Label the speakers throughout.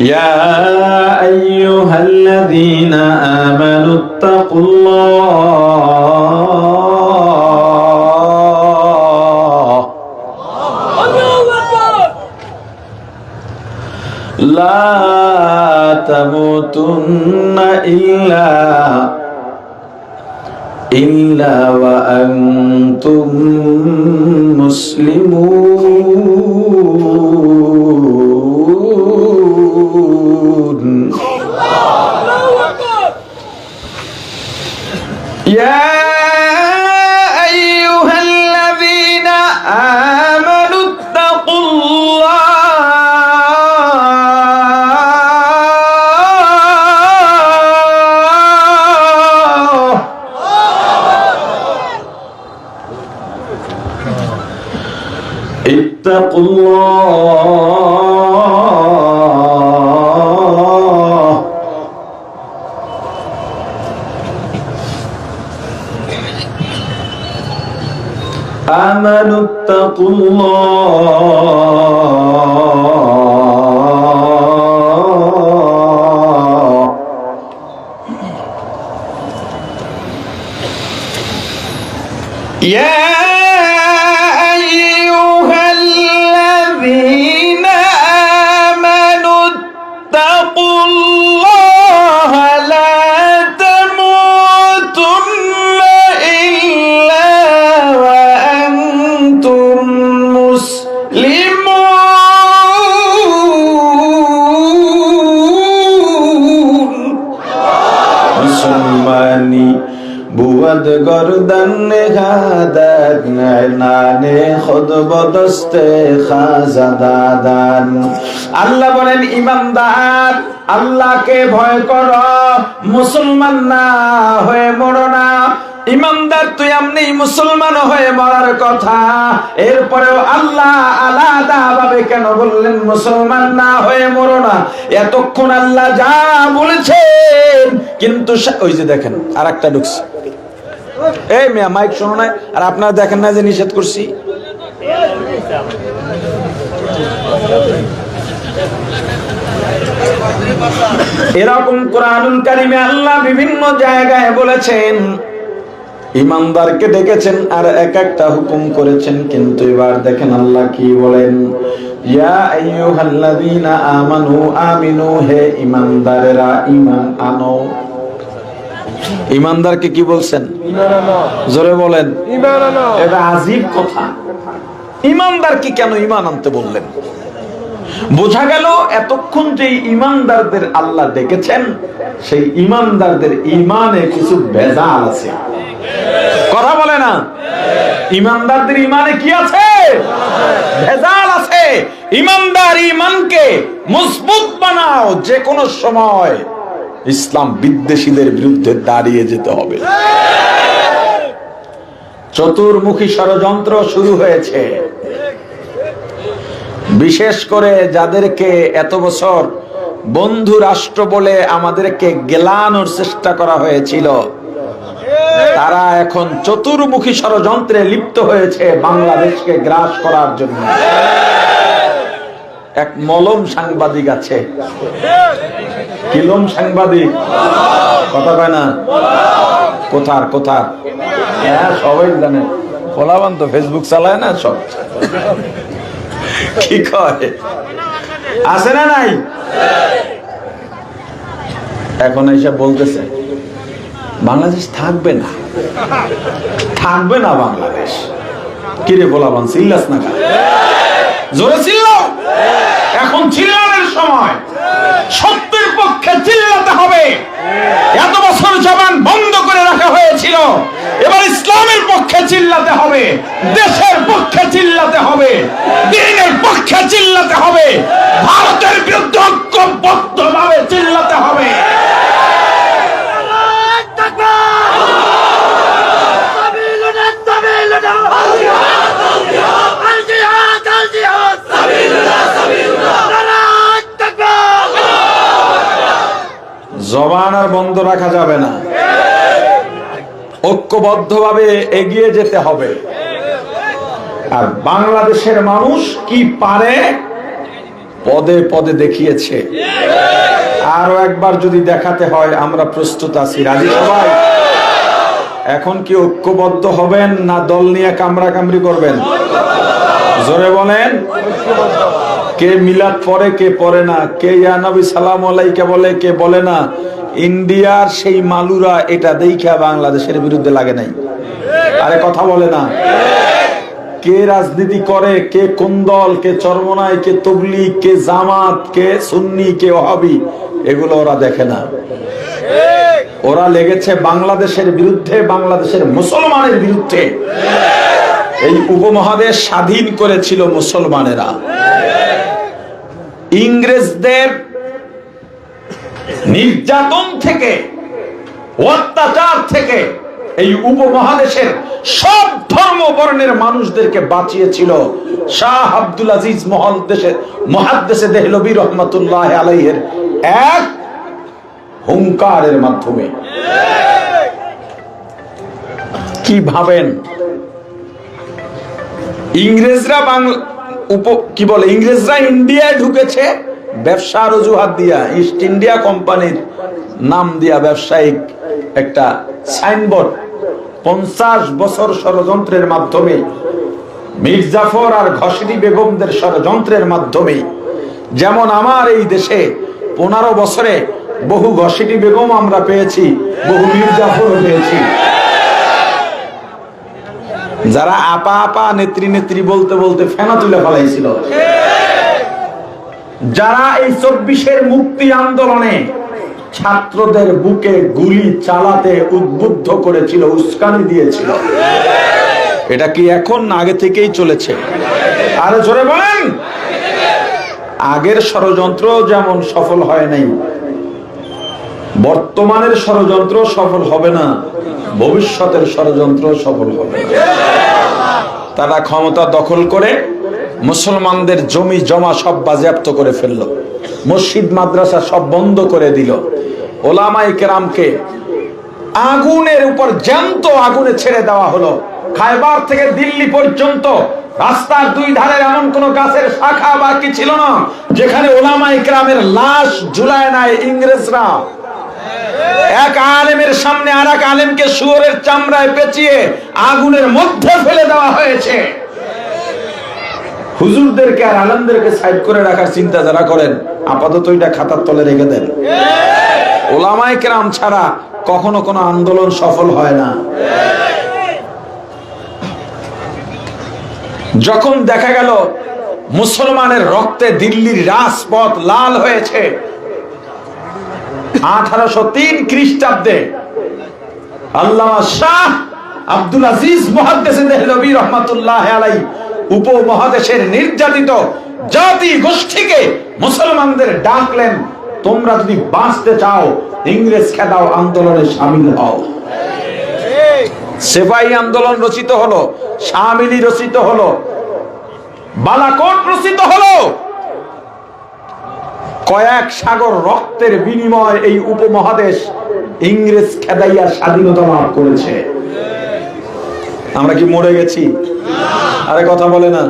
Speaker 1: يا أيها الذين آمنوا اتقوا الله. لا تموتن إلا إلا وأنتم مسلمون. يا أيها الذين آمنوا اتقوا الله. اتقوا الله. آمنوا اتقوا الله মুসলমানি বুয়াদ গরদন হাদাত নানে খুদ বদস্তে আল্লাহ বলেন, ইমানদার, আল্লাহকে ভয় কর, মুসলমান না হয়ে মরো না। ইমানদার, তুই এমনি মুসলমান হয়ে মরার কথা। এরপরেও আল্লাহ আলাদা ভাবে কেন বললেন, মুসলমান না হয়ে মরো না। এতক্ষণ আল্লাহ যা বলেছেন। কিন্তু ওই যে দেখেন আর একটা ঢুকছে। এই মিয়া, মাইক শোনো নাই। আর আপনারা দেখেন না যে নিষেধ করছি? এরকম কোরআনুল কারিমে আল্লাহ বিভিন্ন জায়গায় বলেছেন ইমানদারকে ডেকেছেন আর এক একটা হুকুম করেছেন কিন্তু এবার দেখেন আল্লাহ কি বলেন? ইয়া আইয়ুহাল্লাযীনা আমানু আমিনু হে ইমানদারেরা ঈমান আনো। ইমানদারকে কি বলছেন? জোরে বলেন। এটা আজীব কথা। ইমানদারকে কেন ইমান আনতে বললেন? বোঝা গেল এতক্ষণ যে ইমানদারদের আল্লাহ ডেকেছেন, সেই ইমানদারদের ইমানে কিছু ভেজাল আছে। কথা বলে না? ইমানদারদের ইমানে কি আছে? ভেজাল আছে। ইমানদার ইমানকে মজবুত বানাও যে কোনো সময়। ইসলাম বিদ্বেষীদের বিরুদ্ধে দাঁড়িয়ে যেতে হবে। চতুর্মুখী ষড়যন্ত্র শুরু হয়েছে। বিশেষ করে যাদেরকে এত বছর বন্ধু রাষ্ট্র বলে আমাদেরকে গেলানোর চেষ্টা করা হয়েছিল, তারা এখন চতুর্মুখী ষড়যন্ত্রে লিপ্ত হয়েছে বাংলাদেশকে গ্রাস করার জন্য। এক মলম সাংবাদিক আছে। কিলম সাংবাদিক? কথা কয় না? কোথার কোথার? হ্যাঁ সবাই জানে। ফলাবান তো ফেসবুক চালায় না সব। কি কয়? আছে না নাই? এখন এসে বলতেছে, বাংলাদেশ থাকবে না। থাকবে না বাংলাদেশ। কিরে বলা বান সিল্লাস না? জোরে চিল্লাও। এখন চিল্লানোর সময়। সত্যের পক্ষে চিল্লাতে হবে। এত বছর জবান বন্ধ করে রাখা হয়েছিল। এবার ইসলামের পক্ষে চিল্লাতে হবে। দেশের পক্ষে চিল্লাতে হবে। দিনের পক্ষে চিল্লাতে হবে। ভারতের বিরুদ্ধে ঐক্যবদ্ধভাবে চিল্লাতে হবে। বন্ধ রাখা যাবে না। ঐক্যবদ্ধভাবে এগিয়ে যেতে হবে। আর বাংলাদেশের মানুষ কি পারে, পদে পদে দেখিয়েছে। আরও একবার যদি দেখাতে হয়, আমরা প্রস্তুত আছি। রাজি সবাই? এখন কি ঐক্যবদ্ধ হবেন না দল নিয়ে কামরা কামড়ি করবেন? জোরে বলেন। কে মিলাদ পরে কে পরে না? কে ইয়া নবী সালাম আলাইকে বলে, কে বলে না? ইন্ডিয়ার সেই মালুরা এটা দেখা বাংলাদেশের বিরুদ্ধে লাগে নাই। আরে কথা বলে না। কে রাজনীতি করে, কে কোন দল, কে চরমনায় কে তবলিগ কে জামাত, কে সুন্নি, কে ওহাবি এগুলো ওরা দেখে না। ওরা লেগেছে বাংলাদেশের বিরুদ্ধে, বাংলাদেশের মুসলমানের বিরুদ্ধে। এই উপমহাদেশ স্বাধীন করেছিল মুসলমানেরা। ইংরেজদের নির্যাতন থেকে, অত্যাচার থেকে এই উপমহাদেশের সব ধর্ম বর্ণের মানুষদেরকে বাঁচিয়েছিল শাহ আব্দুল আজিজ মহাদ্দেশে দেহলবী রহমতুল্লাহ আলাইহের এক হুঙ্কারের মাধ্যমে। কি ভাবেন? ইংরেজরা বাংলা উপ কি বলে? ইংরেজরা ইন্ডিয়ায় ঢুকেছে। ব্যবসার অজুহাত দিয়া ইস্ট ইন্ডিয়া কোম্পানির নাম দিয়া ব্যবসায়িক একটা সাইনবোর্ড পঞ্চাশ বছর ষড়যন্ত্রের মাধ্যমে মির্জাফর আর ঘসিরি বেগমদের ষড়যন্ত্রের মাধ্যমে যেমন আমার এই দেশে পনেরো বছরে বহু ঘসিটি বেগম আমরা পেয়েছি, বহু মির্জাফরও পেয়েছি। যারা আপা আপা নেত্রী নেত্রী বলতে বলতে ফেনা তুলে ফেলাইছিল। যারা এই চব্বিশের মুক্তি আন্দোলনে ছাত্রদের বুকে গুলি চালাতে উদ্বুদ্ধ করেছিল, উস্কানি দিয়েছিল। এটা কি এখন আগে থেকেই চলেছে? আরে জোরে বলেন! আগের ষড়যন্ত্র যেমন সফল হয় নাই, বর্তমানের ষড়যন্ত্র সফল হবে না, ভবিষ্যতের ষড়যন্ত্র সফল হবে তারা ক্ষমতা দখল করে মুসলমানদের জমি জমা সব বাজেয়াপ্ত করে ফেলল। মসজিদ, মাদ্রাসা সব বন্ধ করে দিল। ওলামাই কেরামকে আগুনের উপর জ্যান্ত আগুনে ছেড়ে দেওয়া হলো। খাইবার থেকে দিল্লি পর্যন্ত রাস্তার দুই ধারে এমন কোন গাছের শাখা বাকি ছিল না, যেখানে ওলামাই কেরামের লাশ ঝুলায় নাই ইংরেজরা। এক আলেমের সামনে আর এক আলেমকে শুয়োরের চামড়ায় পেঁচিয়ে আগুনের মধ্যে ফেলে দেওয়া হয়েছে। হুজুরদেরকে আর আলেমদেরকে সাইড করে রাখার চিন্তা যারা করেন, আপাতত এটা খাতার তলে রেখে দেন। ওলামাই কেরাম ছাড়া কখনো কোনো আন্দোলন সফল হয় না। যখন দেখা গেল মুসলমানের রক্তে দিল্লির রাজপথ লাল হয়েছে, আঠারোশো তিন খ্রিস্টাব্দে আল্লাহ শাহ আব্দুল আজিজ মহাদেশে দেহলবী রহমাতুল্লাহ আলাই উপমহাদেশের নির্যাতিত জাতি গোষ্ঠীকে মুসলমানদের ডাকলেন, তোমরা যদি বাঁচতে চাও, ইংরেজ খেদাও আন্দোলনে সামিল হও। সেপাই আন্দোলন রচিত হলো, শামিলি রচিত হলো, বালাকোট রচিত হলো। কয়েক সাগর রক্তের বিনিময় এই উপমহাদেশ ইংরেজ খেদাইয়া স্বাধীনতা লাভ করেছে। আমরা কি মরে গেছি? আরে কথা বলে না।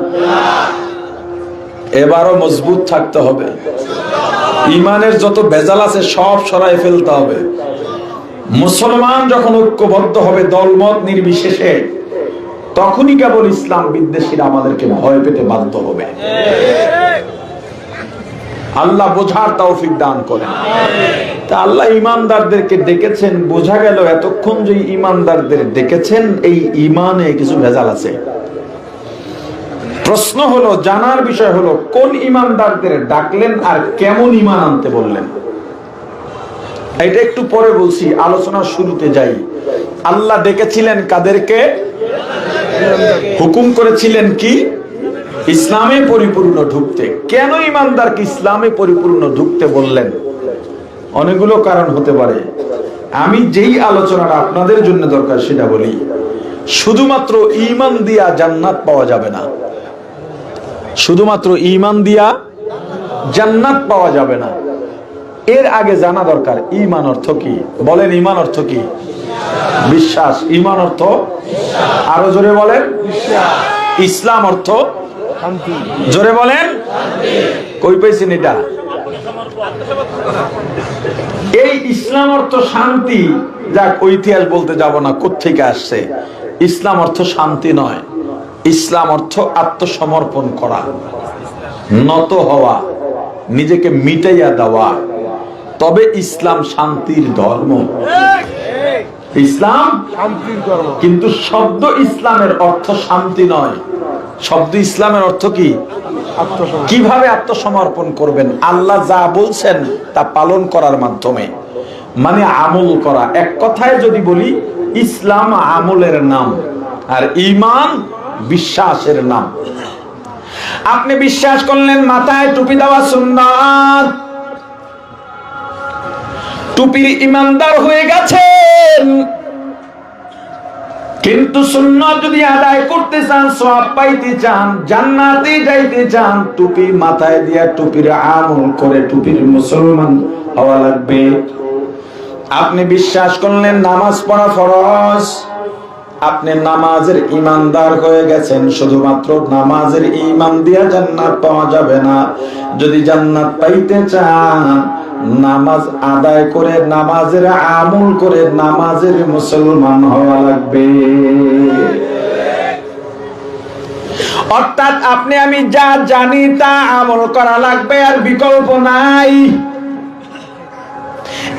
Speaker 1: এবারও মজবুত থাকতে হবে। ইমানের যত বেজাল আছে সব সরাই ফেলতে হবে। মুসলমান যখন ঐক্যবদ্ধ হবে দলমত নির্বিশেষে, তখনই কেবল ইসলাম বিদ্বেষীরা আমাদেরকে ভয় পেতে বাধ্য হবে। আল্লাহ বোঝার তৌফিক দান করেন। তা আল্লাহ ইমানদারদেরকে ডেকেছেন, বোঝা গেল এতক্ষণ যে ইমানদারদের ডেকেছেন, এই ইমানে কিছু ভেজাল আছে। প্রশ্ন হলো, জানার বিষয় হলো, কোন ইমানদারদের ডাকলেন আর কেমন ইমান আনতে বললেন? এটা একটু পরে বলছি, আলোচনার শুরুতে যাই। আল্লাহ ডেকেছিলেন কাদেরকে? হুকুম করেছিলেন কি? ইসলামে পরিপূর্ণ ঢুকতে। কেন ইমানদারকে ইসলামে পরিপূর্ণ ঢুকতে বললেন? অনেকগুলো কারণ হতে পারে। আমি যেই আলোচনাটা আপনাদের জন্য দরকার সেটা বলি। শুধুমাত্র ইমান দিয়া জান্নাত পাওয়া যাবে না। শুধুমাত্র ইমান দিয়া জান্নাত পাওয়া যাবে না। এর আগে জানা দরকার ইমান অর্থ কি? বলেন ইমান অর্থ কি? বিশ্বাস। ইমান অর্থ? আরও জোরে বলেন। ইসলাম অর্থ? জোরে বলেন। কই পাইছেন এটা? এই ইসলাম অর্থ শান্তি। যাক ইতিহাস বলতে যাব না কোত্থেকে আসছে? ইসলাম অর্থ শান্তি নয় ইসলাম অর্থ আত্মসমর্পণ করা নত হওয়া নিজেকে মিটাইয়া দেওয়া। তবে ইসলাম শান্তির ধর্ম। ইসলাম কিন্তু শব্দ ইসলামের অর্থ শান্তি নয়। শব্দ ইসলামের অর্থ কি? কীভাবে আত্মসমর্পণ করবেন? আল্লাহ যা বলছেন তা পালন করার মাধ্যমে। মানে আমল করা। এক কথায় যদি বলি ইসলাম আমলের নাম আর ইমান বিশ্বাসের নাম। আপনি বিশ্বাস করলেন মাথায় টুপি দেওয়া সুন্নাত। টুপির ইমানদার হয়ে গেছেন। কিন্তু সুন্নাত যদি আদায় করতে চান সব পাইতে চান, জান্নাতে যাইতে চান, টুপি মাথায় দিয়া টুপির আমল করে টুপির মুসলমান হওয়া লাগবে। আপনি বিশ্বাস করলেন নামাজ পড়া ফরজ? আপনি নামাজের ইমানদার হয়ে গেছেন, শুধুমাত্র নামাজের ইমান দিয়া জান্নাত পাওয়া যাবে না। যদি জান্নাত পাইতে চান, নামাজ আদায় করে, নামাজের আমল করে, নামাজের মুসলমান হওয়া লাগবে। অর্থাৎ আপনি আমি যা জানি তা আমল করা লাগবে, আর বিকল্প নাই।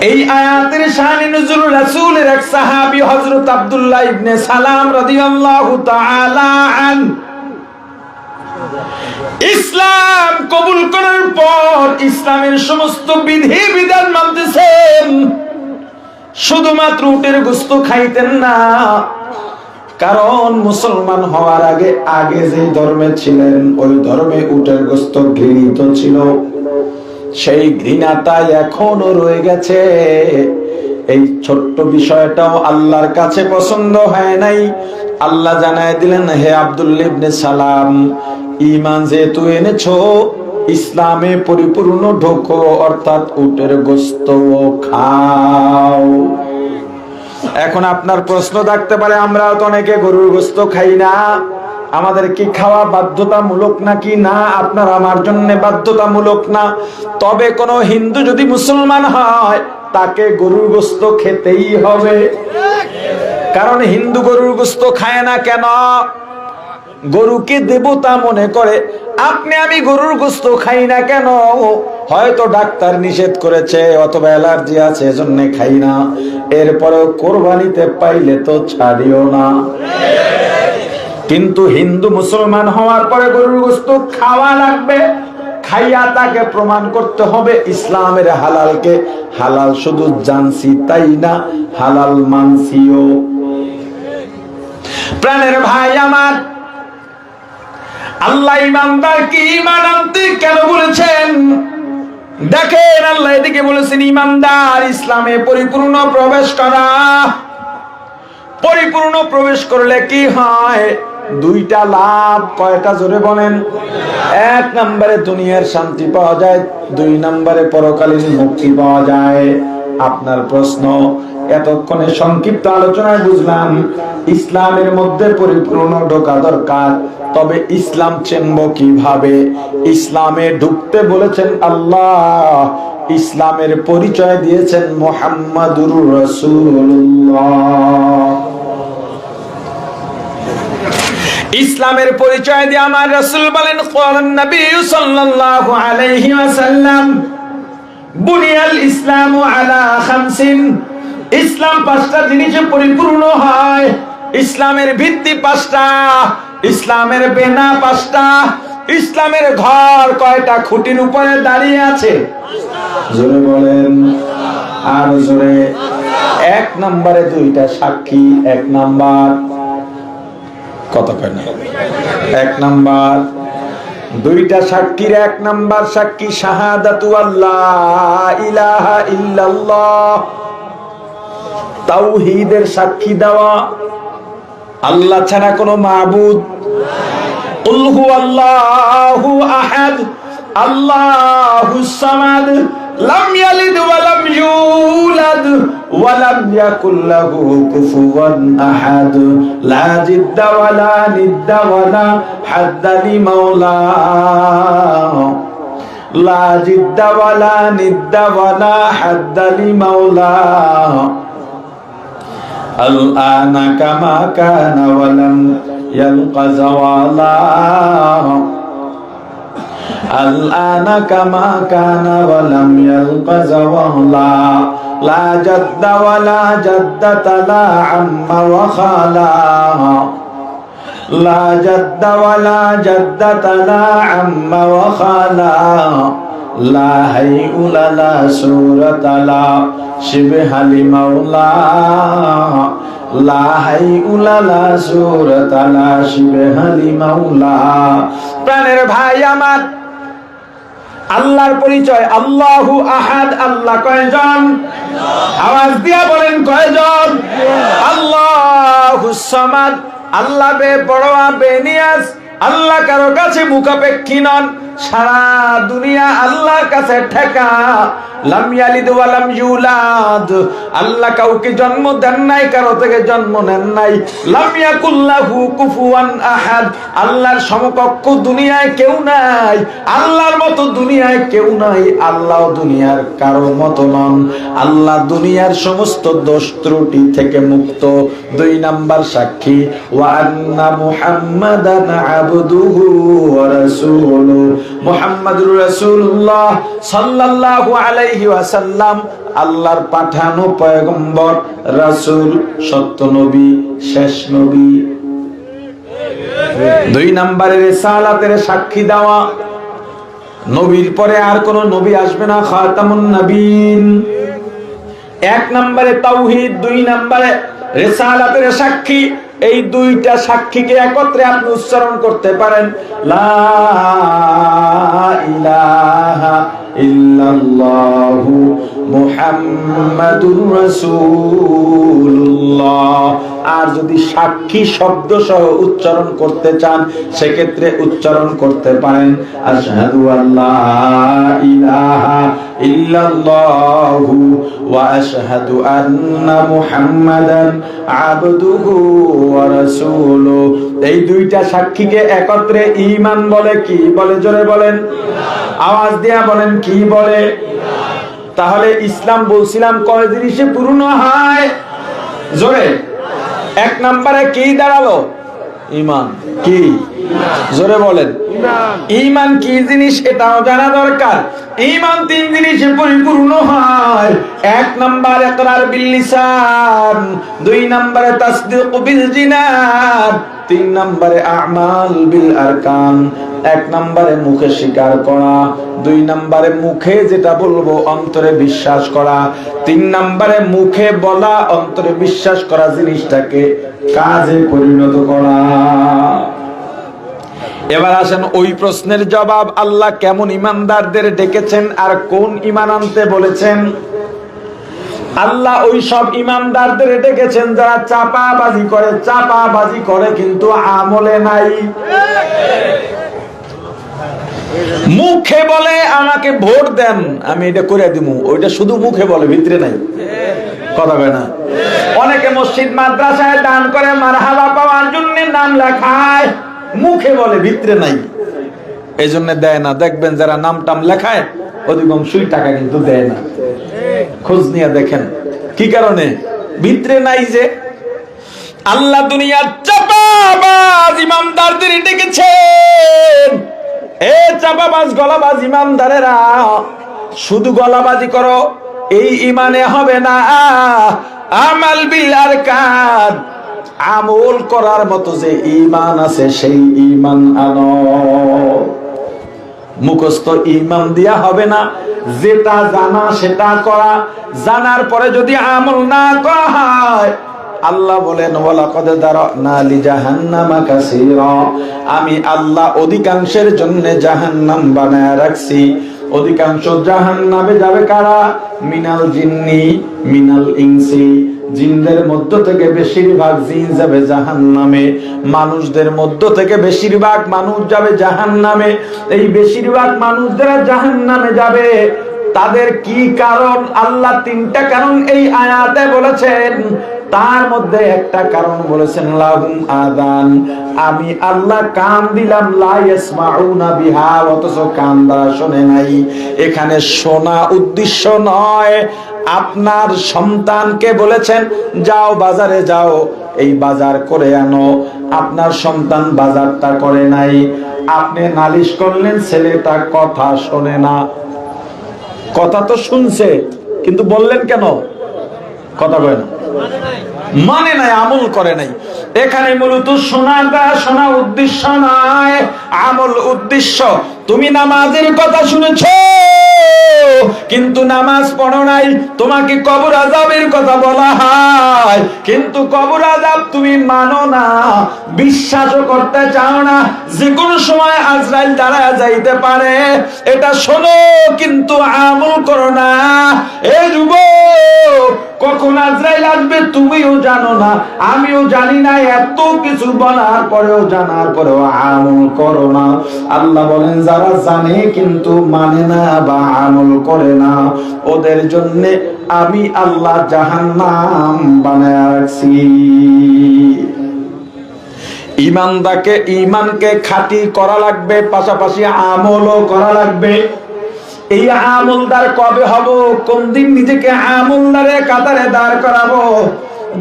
Speaker 1: এই আয়াতের শানে নজরুল রাসূলের এক সাহাবী হযরত আব্দুল্লাহ ইবনে সালাম রাদিয়াল্লাহু তাআলা আন। ইসলাম কবুল করার পর ইসলামের সমস্ত বিধি বিধান মানতেছেন। শুধুমাত্র উটের গোস্ত খাইতেন না। কারণ মুসলমান হওয়ার আগে আগে যে ধর্মে ছিলেন, ওই ধর্মে উটের গোস্ত ঘৃণিত ছিল। সেই ঘৃণাটা এখনও রয়ে গেছে। এই ছোট্ট বিষয়টাও আল্লাহর কাছে পছন্দ হয় নাই। আল্লাহ জানায় দিলেন, হে আব্দুল্লিবনে সালাম ইমান যেহেতু এনেছো, ইসলামে পরিপূর্ণ ঢোকো, অর্থাৎ উটের গোস্ত খাও। এখন আপনার প্রশ্ন থাকতে পারে আমরা তো অনেকে গরুর গোস্ত খাই না। আমাদের কি খাওয়া বাধ্যতামূলক নাকি? না, আপনার আমার জন্য বাধ্যতামূলক না। তবে কোন হিন্দু যদি মুসলমান হয়, তাকে গরুর গোস্ত খেতেই হবে। কারণ হিন্দু গরুর গোস্ত খায় না কেন? গরুকে দেবতা মনে করে, আপনি আমি গরুর গোস্ত খাই না কেন? হয়তো ডাক্তার নিষেধ করেছে, অথবা অ্যালার্জি আছে, এজন্য খাই না। এরপরেও কোরবানিতে পাইলে তো ছাড়িও না। কিন্তু হিন্দু মুসলমান হওয়ার পরে গরুর গোস্ত খাওয়া লাগবে। খাইয়া তাকে প্রমাণ করতে হবে ইসলামের হালালকে। হালাল শুধু জানছি তাই না, হালাল মানসিও প্রাণের ভাই আমার, আল্লাহ ইমানদার কি ইমান আনতে কেন বলেছেন? দেখেন আল্লাহ এদিকে বলেছেন, ইমানদার, ইসলামে পরিপূর্ণ প্রবেশ করা। পরিপূর্ণ প্রবেশ করলে কি হয়? দুইটা লাভ কয়টা জোরে বলেন? এক নম্বরে দুনিয়ার শান্তি পাওয়া যায়, দুই নম্বরে পরকালীন মুক্তি পাওয়া যায়। আপনার প্রশ্ন, এতক্ষণে সংক্ষিপ্ত আলোচনায় বুঝলাম, ইসলামের মধ্যে পরিপূর্ণ ঢোকা দরকার, তবে ইসলাম চিনব কীভাবে? ইসলামে ঢুকতে বলেছেন আল্লাহ, ইসলামের পরিচয় দিয়েছেন মোহাম্মদুর রসুল্লাহ ইসলামের পরিচয় দিয়ে আমার রাসূল বলেন কোরআন নবী সাল্লাল্লাহু আলাইহি ওয়াসাল্লাম বুনিয়াল ইসলামু আলা খামসিন। ইসলাম পাঁচটা জিনিসে পরিপূর্ণ হয়। ইসলামের ভিত্তি পাঁচটা ইসলামের বেনা পাঁচটা ইসলামের ঘর কয়টা খুঁটির উপরে দাঁড়িয়ে আছে? জোরে বলেন। আর জোরে এক নম্বরে দুইটা সাক্ষী এক নাম্বার। কত কয় না। এক নাম্বার, দুইটা সাক্ষীর, এক নাম্বার সাক্ষী, শাহাদাতু আল্লাহ ইলাহা ইল্লাল্লাহ। তাওহীদের সাক্ষী দেওয়া, আল্লাহ ছাড়া কোনো মাবুদ। কুল হুয়াল্লাহু আহাদ আল্লাহুস সামাদ। লাম ইয়ালিদ ওয়া লাম ইউলাদ ওয়া লাম ইয়াকুল লাহু কুফুয়ান আহাদ লা জিদ্দা ওয়া লা নিদ্দা ওয়া লা হাদ্দা লিমাওলা লা জিদ্দা ওয়ালা নিদ্দা ওয়ালা হাদ্দা লিমাওলা الآن كما كان ولم يلق زوالا الآن كما كان ولم يلق زوالا لا جد ولا جدة لا عم وخالا لا جد ولا جدة لا عم وخالا لا هيئ لا سورة لا شبه لمولا لا هيئ لا سورة لا شبه لمولا প্রাণের ভাই আমার আল্লাহর পরিচয়, আল্লাহু আহাদ, আল্লাহ কয়জন? আওয়াজ দিয়া বলেন কয়জন? আল্লাহু সামাদ, আল্লাহ বে বড় বে নিয়াজ আল্লাহ কারও কাছে মুখাপেক্ষী নন। সারা দুনিয়া আল্লাহর কাছে ঠেকা। আল্লাহ কাউকে জন্ম দেন নাই, কারও থেকে জন্ম নেন নাই। আহাদ। আল্লাহর সমকক্ষ দুনিয়ায় কেউ নাই। আল্লাহর মতো দুনিয়ায় কেউ নাই। আল্লাহ দুনিয়ার কারও মতো নন। আল্লাহ দুনিয়ার সমস্ত দোষ ত্রুটি থেকে মুক্ত। দুই নাম্বার সাক্ষী, ওয়া আন্না মুহাম্মাদান আবদুহু ওয়া রাসূলুহু মুহাম্মাদুর রাসূলুল্লাহ সাল্লাল্লাহু আলাইহি ওয়াসাল্লাম, আল্লাহর পাঠানো পয়গম্বর, রাসূল, সত্য নবী, শেষ নবী। দুই নম্বরে রেসালাতের সাক্ষী দেওয়া। নবীর পরে আর কোন নবী আসবে না, খাতামুন নবীন। এক নম্বরে তাওহীদ, দুই নম্বরে রেসালাতের সাক্ষী। এই দুইটা সাক্ষীকে একত্রে আপনি উচ্চারণ করতে পারেন লা ইলাহা ইল্লাল্লাহু মুহাম্মাদুর রাসূলুল্লাহ। আর যদি সাক্ষী শব্দ সহ উচ্চারণ করতে চান, সেক্ষেত্রে উচ্চারণ করতে পারেন, আশহাদু আল্লাহ ইলাহা ইল্লাল্লাহু ওয়া আশহাদু আন্না মুহাম্মাদান আবদুহু ওয়া রাসূলুহু। এই দুইটা সাক্ষীকে একত্রে ঈমান বলে কি? বলে জোরে বলেন। আওয়াজ দিয়া বলেন কি বলে? তাহলে ইসলাম বলছিলাম কয় জিনিসে পূর্ণ হয়? জোরে। এক নম্বরে কি দাঁড়াল? ইমান। কি? জোরে বলেন। ইমান কি জিনিস এটাও জানা দরকার। ইমান তিন জিনিসে পরিপূর্ণ হয়। এক নম্বর ইকরার বিল লিসান, দুই নম্বরে তাসদীক বিল জিনান তিন নম্বরে আমাল বিল আরকান, এক নম্বরে মুখে স্বীকার করা, দুই নম্বরে মুখে যেটা বলব অন্তরে বিশ্বাস করা, তিন নম্বরে মুখে বলা, অন্তরে বিশ্বাস করা জিনিসটাকে কাজে পরিণত করা। এবার আসেন ওই প্রশ্নের জবাব, আল্লাহ কেমন ইমানদারদের ডেকেছেন আর কোন ইমান আনতে বলেছেন? আল্লাহ ওই সব ইমানদারদের ডেকেছেন যারা চাপাবাজি করে চাপাবাজি করে কিন্তু আমলে নাই। মুখে বলে, আমাকে ভোট দেন, আমি এটা করে দিব ওইটা শুধু মুখে বলে, ভিতরে নাই। কথা কয় না? অনেকে মসজিদ, মাদ্রাসায় দান করে, মারহাবা পাওয়ার জন্য নাম লেখায়, মুখে বলে, ভিতরে নাই। এই জন্য দেয় না। দেখবেন যারা নাম টাম লেখায়, অধিকাংশই টাকা কিন্তু দেয় না। খোঁজ নিয়ে দেখেন। কি কারণে? ভিতরে নাই যে আল্লাহ দুনিয়ার চাপাবাজ ইমামদারদের ডেকেছেন। এ চাপাবাজ, গলাবাজ ইমামদারেরা শুধু গলাবাজি করো, এই ইমানে হবে না। আমাল বিল আরকান, আমল করার মতো যে ইমান আছে, সেই ইমান আনো। মুখস্থ ইমান দিয়া হবে না। যেটা জানা, সেটা করা। জানার পরে যদি আমল না করা হয়, আল্লাহ বলেন আমি আল্লাহ অধিকাংশের জন্য জাহান্নাম বানায় রাখছি। অধিকাংশ জাহান্নামে যাবে কারা? মিনাল জিন্নি, মিনাল ইনসি। জিনদের মধ্য থেকে বেশিরভাগ জিন যাবে জাহান্নামে, মানুষদের মধ্য থেকে বেশিরভাগ মানুষ যাবে জাহান্নামে। এই বেশিরভাগ মানুষ যারা জাহান্নামে যাবে। তাদের কি কারণ? আল্লাহ তিনটা কারণ এই আয়াতে বলেছেন। তার মধ্যে একটা কারণ বলেছেন, লাহুম আদান আমি আল্লাহ কান দিলাম, লা ইয়াসমাউনা বিহা, অথচ কান দ্বারা শোনে নাই। এখানে শোনা উদ্দেশ্য নয়। আপনার সন্তানকে বলেছেন, যাও বাজারে যাও, এই বাজার করে আনো। আপনার সন্তান বাজারটা করে নাই। আপনি নালিশ করলেন, ছেলেটা কথা শোনে না। কথা তো শুনছে, কিন্তু বললেন কেন? কথা কয় না। মানে নাই, আমল করে নাই। এখানে মূলত শোনাটা শোনা উদ্দেশ্য নয়, আমল উদ্দেশ্য। তুমি নামাজের কথা শুনেছ, কিন্তু নামাজ পড়ো নাই, তোমাকে কবর আজাবের কথা বলা হয়। কিন্তু কবর আজাব তুমি মানো না, বিশ্বাসও করতে চাও না যে কোনো সময় আজরাইল দাঁড়া যাইতে পারে। এটা শোনো, কিন্তু আমল করো না। এ যুবক, কখন আজরাইল আসবে তুমিও জানো না, আমিও জানি না এত কিছু বলার পরেও জানার পরেও আমল করো না। আল্লাহ বলেন, যারা জানে কিন্তু মানে না বা আমল করে না, ওদের জন্য আমি আল্লাহ জাহান্নাম বানায় রাখছি। ইমানদাকে ইমানকে খাঁটি করা লাগবে, পাশাপাশি আমলও করা লাগবে। এই আমলদার কবে হব? কোন দিন নিজেকে আমলদারে কাতারে দাঁড় করাবো?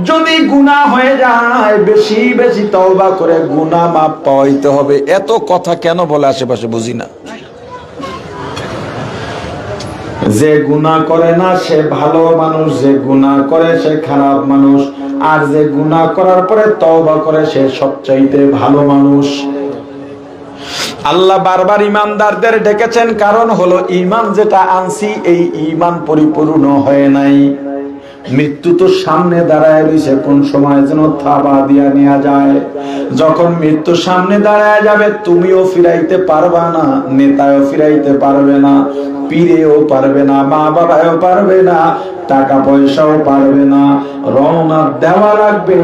Speaker 1: যদি গুণা হয়ে যায়, বেশি বেশি তওবা করে গুণা মাপ পাইতে হবে। এত কথা কেন বলে আশেপাশে বুঝি না। যে গুণা করে না, সে ভালো মানুষ। যে গুণা করে, সে খারাপ মানুষ। আর যে গুণা করার পরে তওবা করে, সে সবচাইতে ভালো মানুষ। আল্লাহ বারবার ইমানদারদের ডেকেছেন, কারণ হলো ইমান যেটা আনছি, এই ইমান পরিপূর্ণ হয় নাই। মৃত্যু তো সামনে দাঁড়ায় রয়েছে, কোন সময় যেন থাবা দিয়া নেওয়া যায়। যখন মৃত্যু সামনে দাঁড়ায় যাবে, তুমিও ফিরাইতে পারবা না নেতাও ফিরাইতে পারবে না, পীরেও পারবে না মা বাবাও পারবে না টাকা পয়সাও পারবে না, রওনা দেওয়া লাগবে,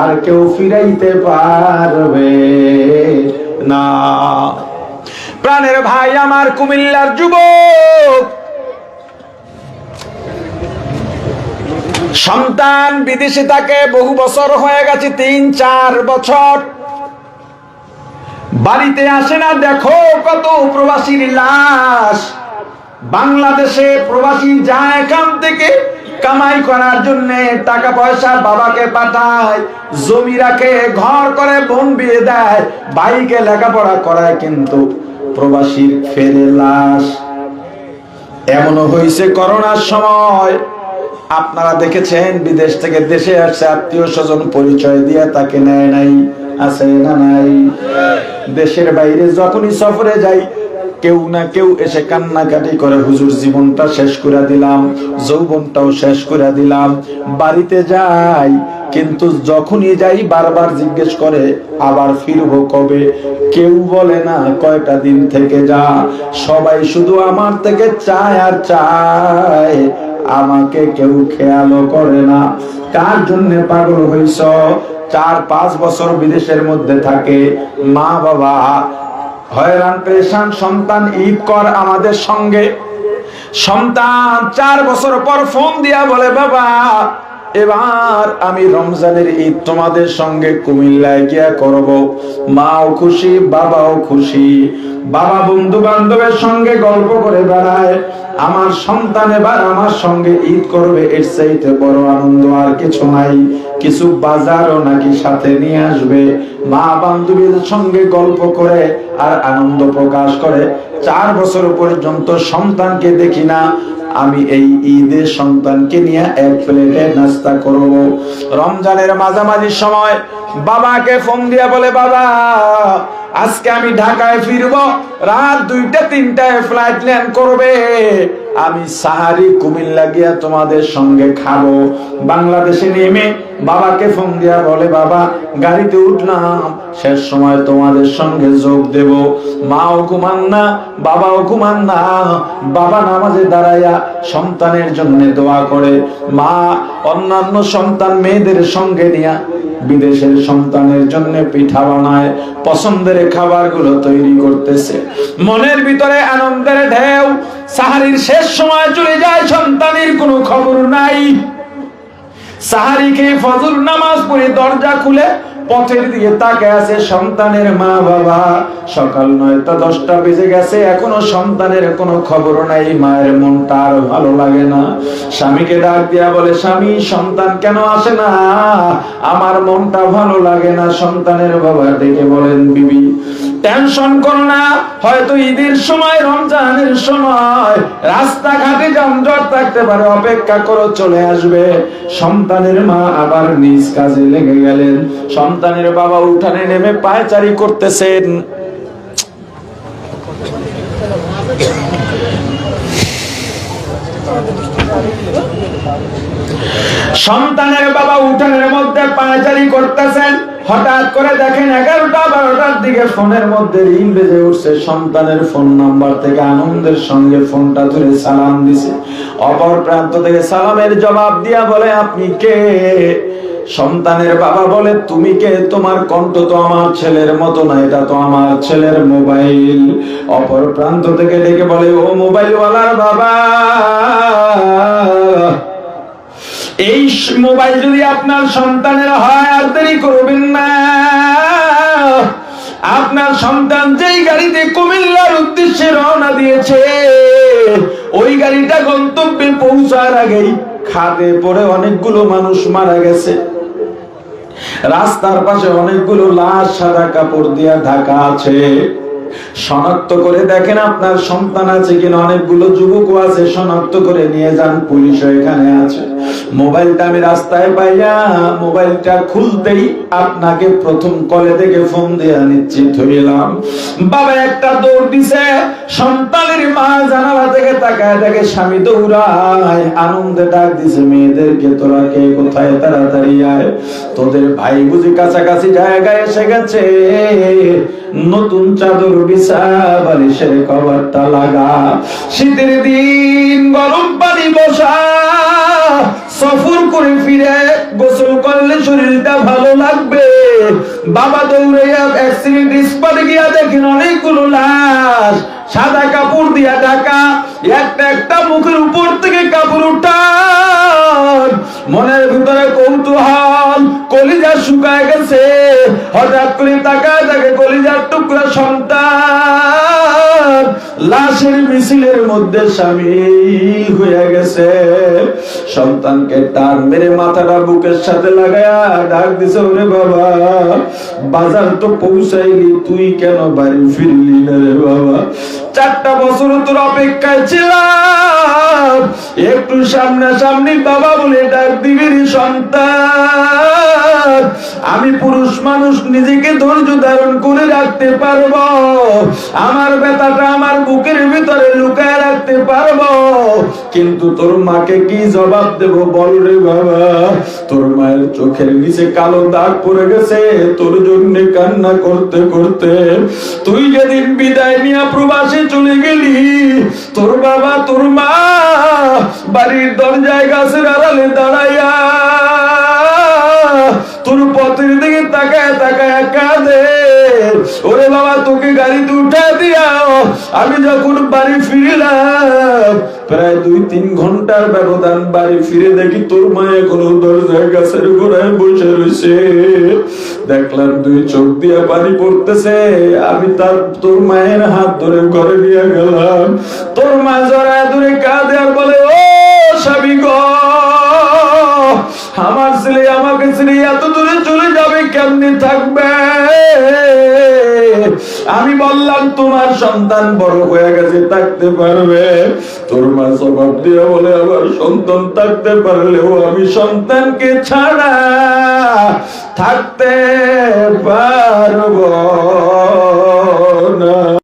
Speaker 1: আর কেউ ফিরাইতে পারবে না। প্রাণের ভাই, আমার কুমিল্লার যুবক সন্তান বিদেশে থাকে, বহু বছর হয়ে গেছে, তিন, চার বছর। বাড়িতে আসে না, দেখো কত প্রবাসীর লাশ। বাংলাদেশে প্রবাসী যায় এখান থেকে কামাই করার জন্য, টাকা পয়সা বাবাকে পাঠায়, জমি রাখে, ঘর করে, বোন বিয়ে দেয়, ভাইকে লেখাপড়া করায় কিন্তু প্রবাসীর ফেরে লাশ। এমনও হয়েছে করোনার সময়। আপনারা দেখেছেন, বিদেশ থেকে দেশে আসছে, আত্মীয় স্বজন পরিচয় দিয়ে তাকে নেয় নাই, আছে না নাই? দেশের বাইরে যখনই সফরে যাই, কেউ না কেউ এসে কান্নাকাটি করে, হুজুর, জীবনটা শেষ করে দিলাম, যৌবনটাও শেষ করে দিলাম, বাড়িতে যাই। কিন্তু যখনই যাই, বারবার জিজ্ঞেস করে, আবার ফিরবো কবে? কেউ বলে না, কয়টা দিন থেকে যা? সবাই শুধু আমার থেকে চায় আর চায়। আমাকে কেউ খেয়ালও করে না। কার জন্য পাগল হইছ? চার, পাঁচ বছর বিদেশের মধ্যে থাকে। মা বাবা, হয়রান, পেরেশান সন্তান, ঈদ কর আমাদের সঙ্গে। সন্তান, চার বছর পর ফোন দিয়া বলে, বাবা এবার আমি রমজানের ঈদ তোমাদের সঙ্গে কুমিল্লায় গিয়া করব। মাও খুশি, বাবাও খুশি। বাবা বন্ধু বান্ধবের সঙ্গে গল্প করে বেড়ায়। আমার সন্তান এবার আমার সঙ্গে ঈদ করবে, এর চাইতে বড় আনন্দ আর কিছু নাই। কিছু বাজারও নাকি সাথে নিয়ে আসবে। মা বান্ধবীর সঙ্গে গল্প করে আর আনন্দ প্রকাশ করে। চার বছর পর্যন্ত সন্তানকে দেখি না। আমি এই ঈদে সন্তানকে নিয়ে এক প্লেটে নাস্তা করব। রমজানের মাঝামাঝি সময় বাবাকে ফোন দিয়া বলে, বাবা আজকে আমি ঢাকায় ফিরবো, রাত দুইটা, তিনটায় ফ্লাইট ল্যান্ড করবে। আমি সাহারি কুমিল্লা গিয়া তোমাদের সঙ্গে খাব। বাংলাদেশে নেমে বাবাকে ফোন দিয়া বলে, বাবা, গাড়িতে উঠলাম। শেষ সময় তোমাদের সঙ্গে যোগ দেব। মাও ঘুমান না বাবাও ঘুমান না বাবা নামাজে দাঁড়াইয়া সন্তানের জন্য দোয়া করে। মা, অন্যান্য সন্তান মেয়েদের সঙ্গে নিয়া বিদেশের সন্তানের জন্য পিঠা বানায়। পছন্দের খাবারগুলো তৈরি করতেছে। মনের ভিতরে আনন্দের ঢেউ, সাহারির শেষ সময় চলে যায়, সন্তানের কোনো খবর নাই। সাহারিকে ফজর নামাজ পড়ে দরজা খুলে পথের দিকে তাকে আছে সন্তানের মা বাবা সকাল নয়টা, দশটা বেজে গেছে, এখনও সন্তানের কোনো খবর নাই, মায়ের মনটা আর ভালো লাগে না। স্বামীকে ডাক দিয়া বলে, স্বামী, সন্তান কেন আসে না? আমার মনটা ভালো লাগে না। সন্তানের বাবা দেখে বলেন, বিবি টেনশন করো না, হয়তো ঈদের সময়, রমজানের সময় রাস্তাঘাটে যানজট থাকতে পারে, অপেক্ষা করো চলে আসবে। সন্তানের মা আবার নিজ কাজে লেগে গেলেন। সন্তানের বাবা উঠানে নেমে পায়চারি করতেছেন। সন্তানের বাবা উঠানের মধ্যে পায়চারি করতেছেন। হঠাৎ করে দেখেন এগারোটা বারোটার দিকে ফোনের মধ্যে রিং বেজে উঠছে। সন্তানের ফোন নাম্বার থেকে আনন্দের সঙ্গে ফোনটা ধরে সালাম দিছে। অপর প্রান্ত থেকে সালামের জবাব দিয়া বলে, আপনি কে? সন্তানের বাবা বলে, তুমি কে? তোমার কণ্ঠ তো আমার ছেলের মতো না, এটা তো আমার ছেলের মোবাইল। অপর প্রান্ত থেকে ডেকে বলে, ও মোবাইলওয়ালার বাবা এই মোবাইল যদি আপনার সন্তানের হয়, আর দেরি করবেন না। আপনার সন্তান যেই গাড়িতে কুমিল্লার উদ্দেশ্যে রওনা দিয়েছে, ওই গাড়িটা গন্তব্যে পৌঁছার আগেই খাদে পড়ে অনেকগুলো মানুষ মারা গেছে। রাস্তার পাশে অনেকগুলো লাশ সাদা কাপড় দিয়া ঢাকা আছে। শনাক্ত করে দেখেন আপনার সন্তান আছে কিনা, অনেকগুলো যুবকও আছে, শনাক্ত করে নিয়ে যান পুলিশ এখানে আছে। মোবাইলটা আমি রাস্তায় পাইয়া মোবাইলটা খুলতেই আপনাকে প্রথম কলে থেকে ফোন দিয়ে নিশ্চিত হইলাম। বাবা একটা দৌড় দিছে, সন্তানের মা জানালা থেকে তাকায় দেখে স্বামী দৌড়ায়, আনন্দে ডাক দিছে, মেয়েদেরকে তোরা কে? কোথায় তাড়াতাড়ি আয়? তোদের ভাই বুঝি কাছাকাছি জায়গায় এসে গেছে। নতুন চাদর বিছা বালিশের লাগা। শীতের দিন গরম পানি বসা, সফর করে ফিরে গোসল করলে শরীরটা ভালো লাগবে। বাবা দৌড়ে অনেকগুলো লাশ। সাদা কাপড় দিয়া ঢাকা, একটা একটা মুখের উপর থেকে কাপড় উঠান। মনের ভিতরে কৌতূহল, কলিজা শুকায় গেছে। হঠাৎ করে তাকে টুকরা সন্তান লাশের মিছিলের মধ্যে সামিল হয়ে গেছে। সন্তানকে টান মেরে মাথাটা বুকের সাথে লাগায়া ডাক দিছে, ওরে বাবা, বাজার তো পৌঁছাইলি তুই কেন বাড়ি ফিরলি না রে বাবা? চারটা বছর তোর অপেক্ষায় ছিলাম। একটু সামনাসামনি বাবা বলে ডাক দিবি সন্তান। আমি পুরুষ মানুষ, নিজেকে ধৈর্য ধারণ করে রাখতে পারব। আমার ব্যথাটা আমার বুকের ভিতরে লুকায় রাখতে পারব। কিন্তু তোর মাকে কি জবাব দেব বল রে বাবা? তোর মায়ের চোখের নিচে কালো দাগ পড়ে গেছে, তোর জন্য কান্না করতে করতে তুই যেদিন বিদায় নিয়ে প্রবাসে চলে গেলি, তোর বাবা, তোর মা বাড়ির দরজায় গাছের আড়ালে দাঁড়াইয়া তোর পথের দিকে তাকায় তাকায় কাঁদে। ওরে বাবা, তোকে গাড়িতে উঠা দিয়াও। আমি যখন বাড়ি ফিরলাম, প্রায় দুই তিন ঘণ্টার ব্যবধান বাড়ি ফিরে দেখি তোর মা এখনও দরজায় গাছের গোড়ায় বসে রয়েছে। দেখলাম দুই চোখ দিয়া পানি পড়তেছে। আমি তার, তোর মায়ের হাত ধরে ঘরে নিয়ে গেলাম। তোর মা জড়ায় ধরে কাঁদে আর বলে, ও স্বামী গো, আমার ছেলে আমাকে ছেলে এত দূরে চলে যাবে, কেমনে থাকবে? আমি বললাম, তোমার সন্তান বড় হয়ে গেছে, থাকতে পারবে। তোর মা স্বভাব দিয়ে বলে, আমার সন্তান থাকতে পারলেও আমি সন্তানকে ছাড়া থাকতে পারব না।